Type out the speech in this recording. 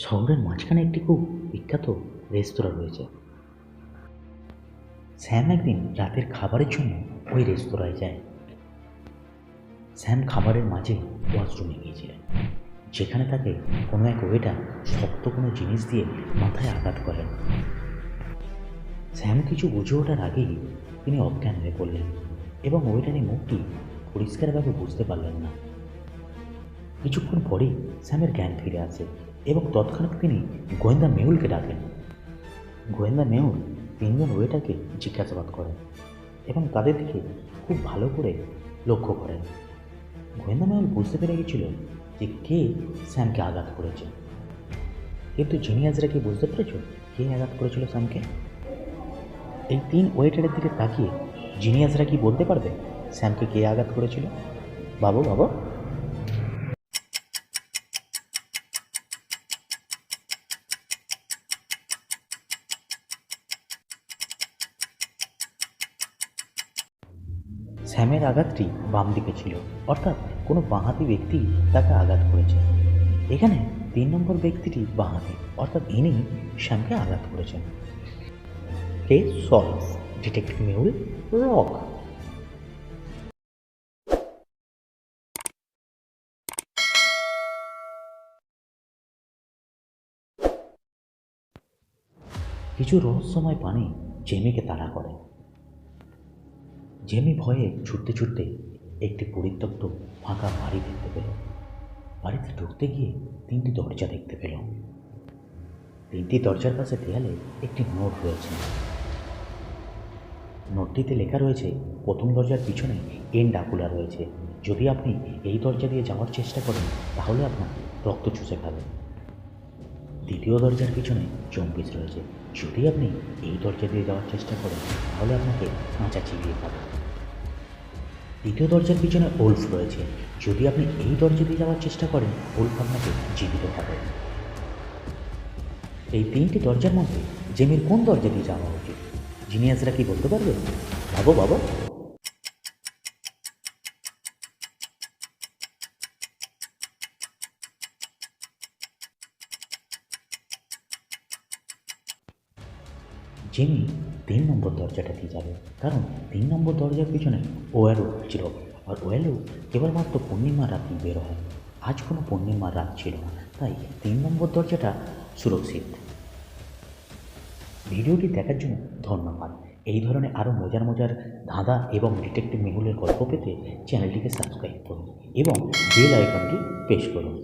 শহরের মাঝখানে একটি খুব বিখ্যাত রেস্তোরাঁ রয়েছে। স্যাম একদিন রাতের খাবারের জন্য ওই রেস্তোরাঁয় যায়। স্যাম খাবারের মাঝে ওয়াশরুমে গিয়েছিলেন যেখানে তাকে কোনো এক ওয়েটার শক্ত কোনো জিনিস দিয়ে মাথায় আঘাত করেন। স্যাম কিছু বুঝে ওঠার আগেই তিনি অজ্ঞান হয়ে পড়লেন এবং ওয়েটারের মুখটি পরিষ্কারভাবে বুঝতে পারলেন না। কিছুক্ষণ পরেই স্যামের জ্ঞান ফিরে আসে। এবং তৎক্ষণাৎ তিনি গোয়েন্দা মেহুলকে ডাকেন। গোয়েন্দা মেহুল তিনজন ওয়েটারকে জিজ্ঞাসাবাদ করেন এবং তাদের দিকে খুব ভালো করে লক্ষ্য করেন। গোয়েন্দা মেহুল বুঝতে পেরে গেছিল যে কে স্যামকে আঘাত করেছে। কিন্তু জিনিয়াসরা কি বুঝতে পেরেছ কে আঘাত করেছিল স্যামকে? এই তিন ওয়েটারের দিকে তাকিয়ে জিনিয়াসরা কি বলতে পারবে স্যামকে কে আঘাত করেছিল? বাবু বাবু। স্যামের আঘাতটি বাম দিকে ছিল। অর্থাৎ কোনো বাঁহাতি ব্যক্তি তাকে আঘাত করেছে। এখানে তিন নম্বর ব্যক্তিটি বাঁহাতি, অর্থাৎ ইনি শ্যামকে আঘাত করেছেন। কে? Solve detective Mehul Rock. কিছু রহস্যময় পানি জেমিকে তাড়া করে। জেমি ভয়ে ছুটতে ছুটতে একটি পরিত্যক্ত ফাঁকা বাড়ি দেখতে পেল। বাড়িতে ঢুকতে গিয়ে তিনটি দরজা দেখতে পেল। তিনটি দরজার পাশে দেয়ালে একটি নোট রয়েছে। নোটটিতে লেখা রয়েছে, প্রথম দরজার পিছনে এন ডাকুলা রয়েছে। যদি আপনি এই দরজা দিয়ে যাওয়ার চেষ্টা করেন, তাহলে আপনার রক্ত চুষে খাবে। দ্বিতীয় দরজার পিছনে চম্পিস রয়েছে। যদি আপনি এই দরজা দিয়ে যাওয়ার চেষ্টা করেন, তাহলে আপনাকে কাঁচা চিবিয়ে খাবে। দ্বিতীয় দরজার পিছনে ওল্ফ রয়েছে। যদি আপনি এই দরজা দিয়ে যাওয়ার চেষ্টা করেন, ওল্ফ আপনাকে জীবিত খাবে এই তিনটি দরজার মধ্যে জেমির কোন দরজা দিয়ে যাওয়া উচিত? জিনিয়াসরা কি বলতে পারবে? ভাবো বাবা জেমি তিন নম্বর দরজাটা দিয়ে যাবে। কারণ তিন নম্বর দরজার পিছনে ওয়ারও ছিল আর ওয়েলও কেবলমাত্র পূর্ণিমা রাতেই বের হয়। আজ কোনো পূর্ণিমার রাত ছিল না, তাই তিন নম্বর দরজাটা সুরক্ষিত। ভিডিওটি দেখার জন্য ধন্যবাদ। এই ধরনের আরও মজার মজার ধাঁধা এবং ডিটেকটিভ মেহুলের গল্প পেতে চ্যানেলটিকে সাবস্ক্রাইব করুন এবং বেল আইকনটি প্রেস করুন।